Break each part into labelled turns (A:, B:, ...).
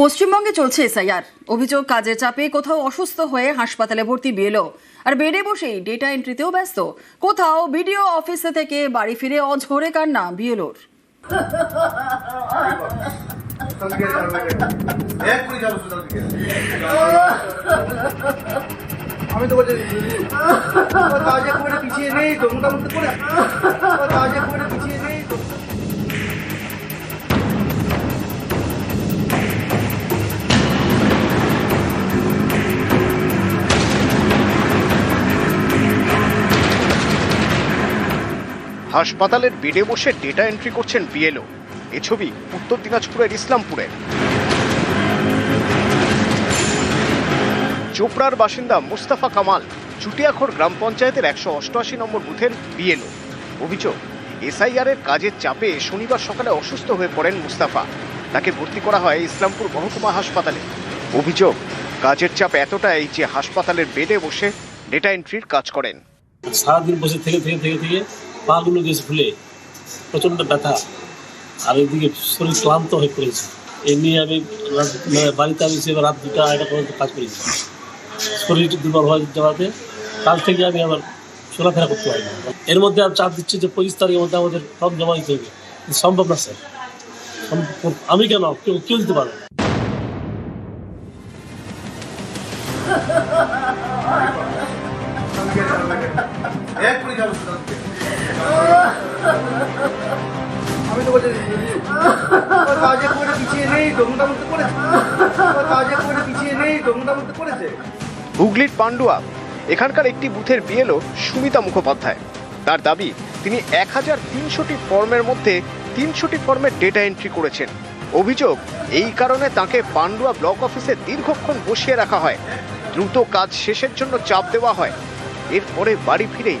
A: পশ্চিমবঙ্গে চলছে এসআইআর। অভিযোগ, কাজের চাপে কোথাও অসুস্থ হয়ে হাসপাতালে ভর্তি বিএলও। আর বেডে বসেই ডেটা এন্ট্রিতেও ব্যস্ত। কোথাও বিডিও অফিসে থেকে বাড়ি ফিরে অঝরে কান্না
B: যাব আমি তো বলছি পিছিয়ে নেই পিছিয়ে নেই।
C: হাসপাতালের বেডে বসে ডেটা এন্ট্রি করছেন বিএলও। এ ছবি উত্তর দিনাজপুরের ইসলামপুরে। চোপড়ার বাসিন্দা মুস্তাফা কামাল চুটিয়াখোর গ্রাম পঞ্চায়েতের একশো অষ্টআশি নম্বর বুথের বিএলও। অভিযোগ এসআইআর এর কাজের চাপে শনিবার সকালে অসুস্থ হয়ে পড়েন মুস্তাফা। তাকে ভর্তি করা হয় ইসলামপুর মহকুমা হাসপাতালে। অভিযোগ, কাজের চাপ এতটাই যে হাসপাতালের বেডে বসে ডেটা এন্ট্রির কাজ করেন।
D: সারাদিন বসে থেকে থেকে থেকে থেকে পাগুলো গেছে ফুলে প্রচণ্ড ব্যথা। আর এদিকে শরীর ক্লান্ত হয়ে পড়েছে। এই নিয়ে আমি মানে বাড়িতে আমি সে রাত দুটা, আড়াইটা পর্যন্ত কাজ করেছি। শরীর দুর্বল হয়ে যাওয়াতে কাল থেকে আমি আবার চলাফেরা করতে পারি এর মধ্যে আমি চাপ দিচ্ছি যে পঁচিশ তারিখের মধ্যে আমাদের ফর্ম জমা দিতে হবে। সম্ভব না, স্যার। আমি কেন? কেউ কেউ দিতে পারবে
B: দিকে আমি তো করে পিছিয়ে নেই করেছে করে পিছিয়ে নেই করেছে
C: হুগলির পান্ডুয়া, এখানকার একটি বুথের বিএলও সুমিতা মুখোপাধ্যায়। তার দাবি, তিনি এক হাজার তিনশোটি ফর্মের মধ্যে তিনশোটি ফর্মের ডেটা এন্ট্রি করেছেন। অভিযোগ, এই কারণে তাকে পান্ডুয়া ব্লক অফিসে দীর্ঘক্ষণ বসিয়ে রাখা হয়। দ্রুত কাজ শেষের জন্য চাপ দেওয়া হয়। এরপরে বাড়ি ফিরেই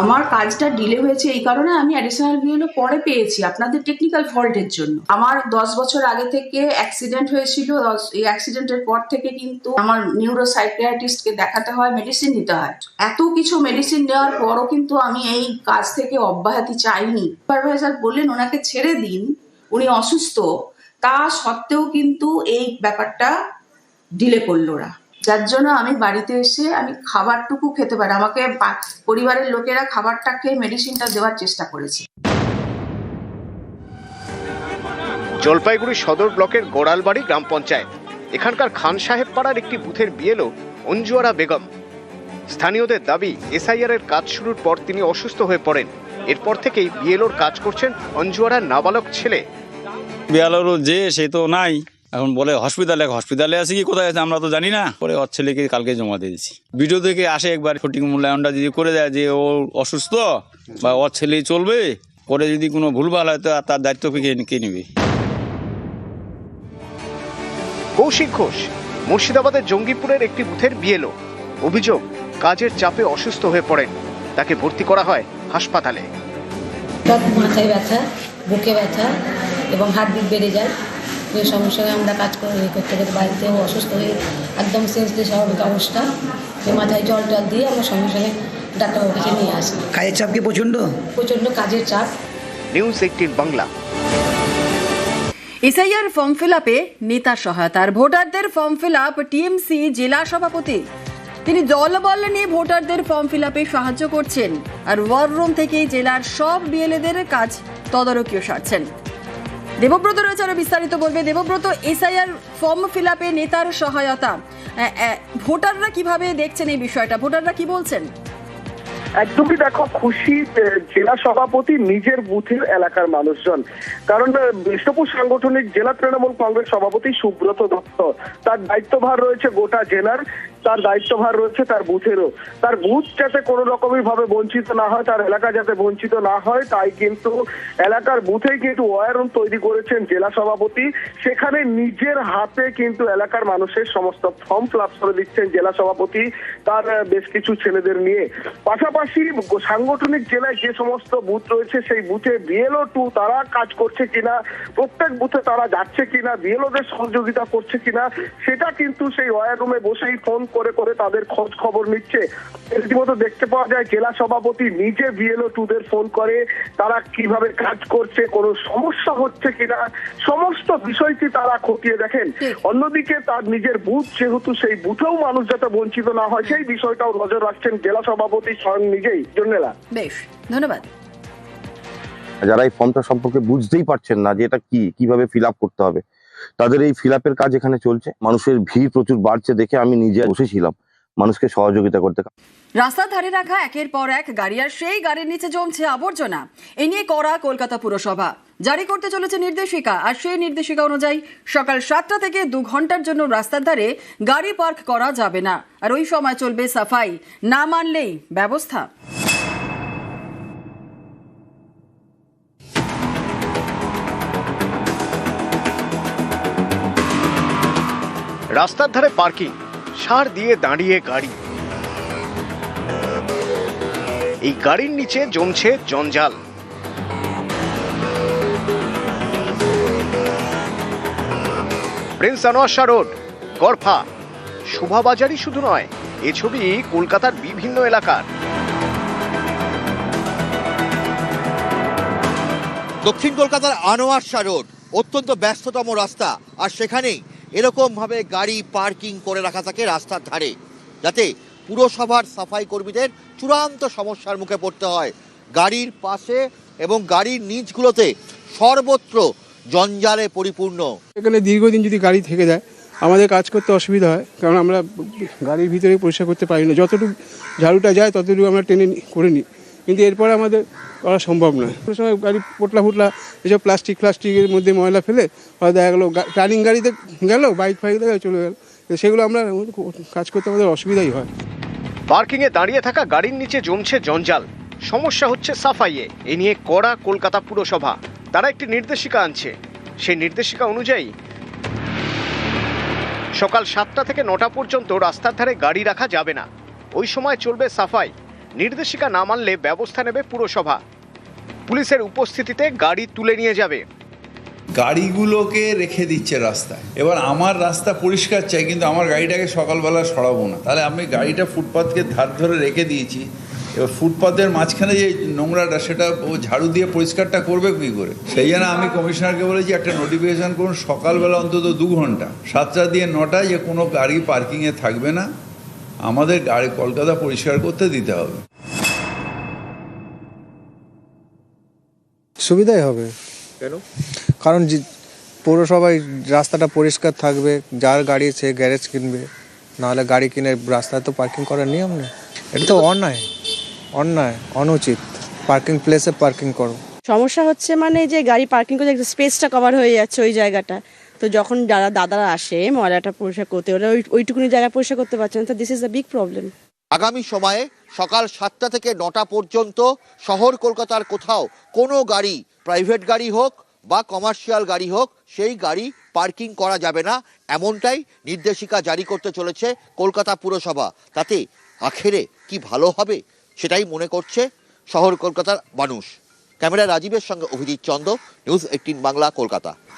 E: আমার কাজটা ডিলে হয়েছে এই কারণে আমি অ্যাডিশনাল বিএলও পরে পেয়েছি, আপনাদের টেকনিক্যাল ফল্টের জন্য। আমার দশ বছর আগে থেকে অ্যাক্সিডেন্ট হয়েছিল এই অ্যাক্সিডেন্টের পর থেকে কিন্তু আমার নিউরো দেখাতে হয় মেডিসিন নিতে হয়। এত কিছু মেডিসিন নেওয়ার পরও কিন্তু আমি এই কাজ থেকে অব্যাহতি চাইনি। সুপারভাইজার বললেন, ওনাকে ছেড়ে দিন, উনি অসুস্থ। তা সত্ত্বেও কিন্তু এই ব্যাপারটা ডিলে করল ওরা। যার জন্য আমি বাড়িতে এসে আমি খাবারটুকু খেতে পারি। আমাকে পরিবারের লোকেরা খাবারটা খেয়ে মেডিসিনটা দেওয়ার চেষ্টা করেছে।
C: জলপাইগুড়ি সদর ব্লকের গোড়ালবাড়ি গ্রাম পঞ্চায়েত। এখানকার খান সাহেব পাড়ার একটি বুথের বিএলও অঞ্জুয়ারা বেগম। স্থানীয়দের দাবি এসআইআর এর কাজ শুরুর পর তিনি অসুস্থ হয়ে পড়েন। এরপর থেকেই বিএলওর কাজ করছেন অঞ্জুয়ারার নাবালক ছেলে।
F: বিয়ালোরও যে সে তো নাই। এখন বলে হসপিটালে হসপিটালে আছে কি কোথায় আছে আমরা তো জানি না। পরে ওর ছেলেকে কালকে জমা দিয়ে দিচ্ছি ভিডিও থেকে আসে একবার সঠিক মূল্যায়নটা যদি করে দেয় যে ও অসুস্থ বা ওর ছেলে চলবে পরে যদি কোনো ভুলভাল হয় তো আর তার দায়িত্ব কে কে নেবে?
C: কৌশিক ঘোষ মুর্শিদাবাদের জঙ্গিপুরের একটি বুথের বিএলও। অভিযোগ কাজের চাপে অসুস্থ হয়ে পড়েন। তাকে ভর্তি করা হয় হাসপাতালে।
G: মাথায় ব্যথা বুকে ব্যথা এবং হাত দিক বেড়ে যায়। এই সঙ্গে সঙ্গে আমরা কাজ করে ইয়ে করতে করতে বাড়িতে অসুস্থ হয়ে একদম সেন্সলেস স্বাভাবিক অবস্থা। যে মাথায় জল টল দিয়ে আমরা সঙ্গে সঙ্গে ডাক্তারবাবুর কাছে নিয়ে আসি।
H: কাজের চাপ কি প্রচণ্ড?
G: প্রচণ্ড কাজের চাপ।
C: News eighteen Bangla
A: SIR form fill আপে নেতার সহায়তার। ভোটারদের ফর্ম ফিল আপ টিএমসি জেলা সভাপতি। তিনি দলবল নিয়ে ভোটারদের ফর্ম ফিল আপে সাহায্য করছেন। আর ওয়ার রুম থেকে জেলার সব বিএলএদের কাজ তদারকিও সারছেন। দেবব্রত রয়েছে আরও বিস্তারিত বলবে। দেবব্রত এসআইআর ফর্ম ফিল আপে নেতার সহায়তা। ভোটাররা কীভাবে দেখছেন এই বিষয়টা? ভোটাররা কি বলছেন?
I: একদমই দেখো খুশি জেলা সভাপতি নিজের বুথের এলাকার মানুষজন। কারণ বিষ্ণুপুর সাংগঠনিক জেলা তৃণমূল কংগ্রেস সভাপতি সুব্রত দত্ত, তার দায়িত্বভার রয়েছে গোটা জেলার, তার দায়িত্বভার রয়েছে তার বুথেরও। তার বুথ যাতে কোনো রকমই ভাবে বঞ্চিত না হয়, তার এলাকা যাতে বঞ্চিত না হয়, তাই কিন্তু এলাকার বুথেই কিন্তু ওয়ার রুম তৈরি করেছেন জেলা সভাপতি। সেখানে নিজের হাতে কিন্তু এলাকার মানুষের সমস্ত ফর্ম ফিল করে দিচ্ছেন জেলা সভাপতি, তার বেশ কিছু ছেলেদের নিয়ে। পাশাপাশি সাংগঠনিক জেলায় যে সমস্ত বুথ রয়েছে সেই বুথে বিএলও টু তারা কাজ করছে কিনা প্রত্যেক বুথে তারা যাচ্ছে কিনা বিএলওদের সহযোগিতা করছে কিনা সেটা কিন্তু সেই ওয়ার রুমে বসেই ফোন করে করে তাদের খোঁজ খবর নিচ্ছে। রীতিমতো দেখতে পাওয়া যায় জেলা সভাপতি নিজে বিএলও টুদের ফোন করে তারা কীভাবে কাজ করছে কোনো সমস্যা হচ্ছে কিনা সমস্ত বিষয়টি তারা খতিয়ে দেখেন। অন্যদিকে তার নিজের বুথ যেহেতু সেই বুথেও মানুষ যাতে বঞ্চিত না হয় সেই বিষয়টাও নজর রাখছেন জেলা সভাপতি স্বয়ং নিজেই জন্যেলা
A: বেশ ধন্যবাদ।
H: যারা এই ফর্মটা সম্পর্কে বুঝতেই পারছেন না যে এটা কি কীভাবে ফিল আপ করতে হবে তাদের এই ফিল কাজ এখানে চলছে। মানুষের ভিড় প্রচুর বাড়ছে দেখে আমি নিজে বসেছিলাম। মানুষকে সহযোগিতা করতে
A: রাস্তার ধারে রাখা একের পর এক গাড়ি আর সেই গাড়ির নিচে জমছে আবর্জনা। এ নিয়ে করা কলকাতা পুরসভা। জারি করতে চলেছে নির্দেশিকা আর সেই নির্দেশিকা অনুযায়ী সকাল সাতটা থেকে দু ঘণ্টার জন্য রাস্তার ধারে গাড়ি পার্ক করা যাবে না। আর ওই সময় চলবে সাফাই। না মানলেই ব্যবস্থা।
C: রাস্তার ধারে পার্কিং। সার দিয়ে দাঁড়িয়ে গাড়ি। এই গাড়ির নিচে জমছে জঞ্জাল। Prince Anwar road, Garfa. শোভাবাজারই শুধু নয়, এ ছবি কলকাতার বিভিন্ন এলাকার।
J: দক্ষিণ কলকাতার আনোয়ার রোড, অত্যন্ত ব্যস্ততম রাস্তা, আর সেখানেই এরকমভাবে গাড়ি পার্কিং করে রাখা থাকে রাস্তার ধারে, যাতে পুরসভার সাফাই কর্মীদের চূড়ান্ত সমস্যার মুখে পড়তে হয়। গাড়ির পাশে এবং গাড়ির নিচগুলোতে সর্বত্র জঞ্জালে পরিপূর্ণ।
B: এখানে দীর্ঘদিন যদি গাড়ি থেকে যায়, আমাদের কাজ করতে অসুবিধা হয়, কারণ আমরা গাড়ির ভিতরে পরিষ্কার করতে পারি না। যতটুকু ঝাড়ুটা যায়, ততটুকু আমরা টেনে করে নিই কিন্তু এরপরে আমাদের করা সম্ভব নয়। সময় গাড়ি পোটলা ফুটলা এসব প্লাস্টিক ফ্লাস্টিকের মধ্যে ময়লা ফেলে হয়তো দেখা গেলো টার্নিং গাড়িতে গেল বাইক ফাইক দেখে চলে গেল। সেগুলো আমরা কাজ করতে আমাদের অসুবিধাই হয়।
C: পার্কিংয়ে দাঁড়িয়ে থাকা গাড়ির নিচে জমছে জঞ্জাল। সমস্যা হচ্ছে সাফাইয়ে। এ নিয়ে কড়া কলকাতা পুরসভা। তারা একটি নির্দেশিকা আনছে। সেই নির্দেশিকা অনুযায়ী সকাল সাতটা থেকে নটা পর্যন্ত রাস্তার ধারে গাড়ি রাখা যাবে না। ওই সময় চলবে সাফাই। নির্দেশিকা না মানলে ব্যবস্থা নেবে পুরসভা। পুলিশের উপস্থিতিতে গাড়ি তুলে নিয়ে যাবে।
K: গাড়িগুলোকে রেখে দিচ্ছে রাস্তায়। এবার আমার রাস্তা পরিষ্কার চাই, কিন্তু আমার গাড়িটাকে সকালবেলা সরাবো না। তাহলে আমি গাড়িটা ফুটপাথকে ধার ধরে রেখে দিয়েছি। এবার ফুটপাথের মাঝখানে যে নোংরাটা, সেটা ও ঝাড়ু দিয়ে পরিষ্কারটা করবে কী করে? সেই জন্য আমি কমিশনারকে বলেছি, একটা নোটিফিকেশন করুন, সকালবেলা অন্তত দু ঘণ্টা। সাতটা দিয়ে নটায় যে কোনো গাড়ি পার্কিংয়ে থাকবে না। আমাদের গাড়ি কলকাতা পরিষ্কার করতে দিতে হবে।
B: সুবিধাই হবে।
C: কেন?
B: কারণ যে পৌরসভায় রাস্তাটা পরিষ্কার থাকবে যার গাড়ি সে গ্যারেজ কিনবে নাহলে গাড়ি কিনে রাস্তায় তো পার্কিং করার নিয়ম নেই। এটা তো অন্যায় অন্যায় অনুচিত। পার্কিং প্লেসে পার্কিং করো।
L: সমস্যা হচ্ছে মানে যে গাড়ি পার্কিং করতে স্পেসটা কভার হয়ে যাচ্ছে ওই জায়গাটা। তো যখন যারা দাদারা আসে, ময়লাটা পরিষ্কার করতে, ওরা ওইটুকুনি জায়গা পরিষ্কার করতে পারছে না, তো this is the big problem
J: আগামী সময়ে সকাল সাতটা থেকে নটা পর্যন্ত শহর কলকাতার কোথাও কোনো গাড়ি প্রাইভেট গাড়ি হোক বা কমার্শিয়াল গাড়ি হোক, সেই গাড়ি পার্কিং করা যাবে না। এমনটাই নির্দেশিকা জারি করতে চলেছে কলকাতা পুরসভা। তাতে আখেরে কি ভালো হবে সেটাই মনে করছে শহর কলকাতার মানুষ। ক্যামেরা রাজীবের সঙ্গে অভিজিৎ চন্দ নিউজ এইটিন বাংলা, কলকাতা।